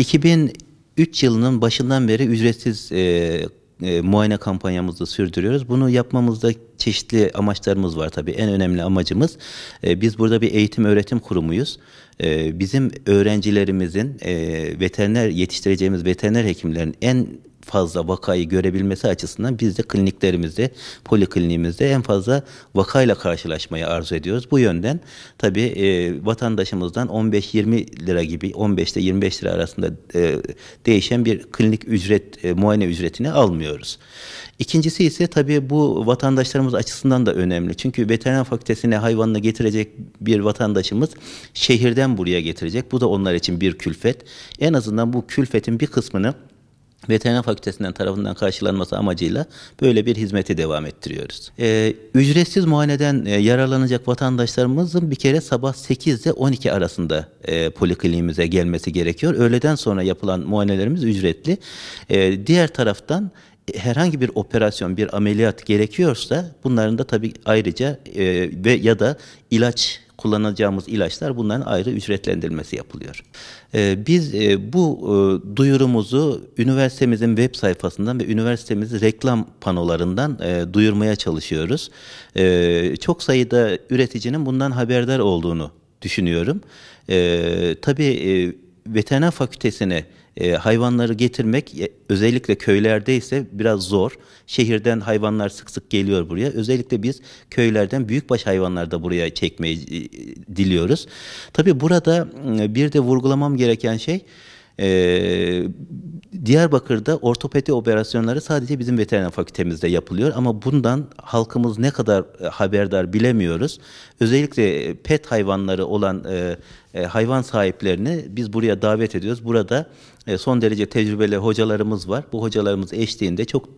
2003 yılının başından beri ücretsiz e, e, muayene kampanyamızı sürdürüyoruz. Bunu yapmamızda çeşitli amaçlarımız var tabii. En önemli amacımız e, biz burada bir eğitim öğretim kurumuyuz. E, bizim öğrencilerimizin e, veteriner yetiştireceğimiz veteriner hekimlerin en fazla vakayı görebilmesi açısından biz de kliniklerimizde, polikliniğimizde en fazla vakayla karşılaşmayı arzu ediyoruz. Bu yönden tabii e, vatandaşımızdan 15-20 lira gibi 15 ile 25 lira arasında e, değişen bir klinik ücret, e, muayene ücretini almıyoruz. İkincisi ise tabii bu vatandaşlarımız açısından da önemli. Çünkü veteriner fakültesine hayvanını getirecek bir vatandaşımız şehirden buraya getirecek. Bu da onlar için bir külfet. En azından bu külfetin bir kısmını veteriner fakültesinden tarafından karşılanması amacıyla böyle bir hizmeti devam ettiriyoruz. Ee, ücretsiz muayeneden e, yararlanacak vatandaşlarımızın bir kere sabah 8 ile 12 arasında e, polikliniğimize gelmesi gerekiyor. Öğleden sonra yapılan muayenelerimiz ücretli. E, diğer taraftan herhangi bir operasyon, bir ameliyat gerekiyorsa bunların da tabii ayrıca e, ve ya da ilaç kullanacağımız ilaçlar bunların ayrı ücretlendirilmesi yapılıyor. Ee, biz e, bu e, duyurumuzu üniversitemizin web sayfasından ve üniversitemizin reklam panolarından e, duyurmaya çalışıyoruz. E, çok sayıda üreticinin bundan haberdar olduğunu düşünüyorum. E, tabii e, veteriner fakültesine e, hayvanları getirmek e, özellikle köylerde ise biraz zor. Şehirden hayvanlar sık sık geliyor buraya. Özellikle biz köylerden büyükbaş hayvanlar da buraya çekmeyi e, diliyoruz. Tabii burada e, bir de vurgulamam gereken şey ee, Diyarbakır'da ortopedi operasyonları sadece bizim veteriner fakültemizde yapılıyor ama bundan halkımız ne kadar e, haberdar bilemiyoruz. Özellikle pet hayvanları olan e, e, hayvan sahiplerini biz buraya davet ediyoruz. Burada e, son derece tecrübeli hocalarımız var. Bu hocalarımız eşliğinde çok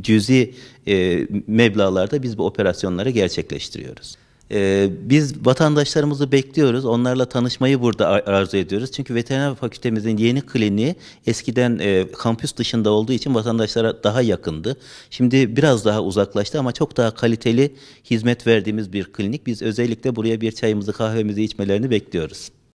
cüzi e, meblalarda biz bu operasyonları gerçekleştiriyoruz. Ee, biz vatandaşlarımızı bekliyoruz. Onlarla tanışmayı burada arzu ediyoruz. Çünkü veteriner fakültemizin yeni kliniği eskiden e, kampüs dışında olduğu için vatandaşlara daha yakındı. Şimdi biraz daha uzaklaştı ama çok daha kaliteli hizmet verdiğimiz bir klinik. Biz özellikle buraya bir çayımızı kahvemizi içmelerini bekliyoruz.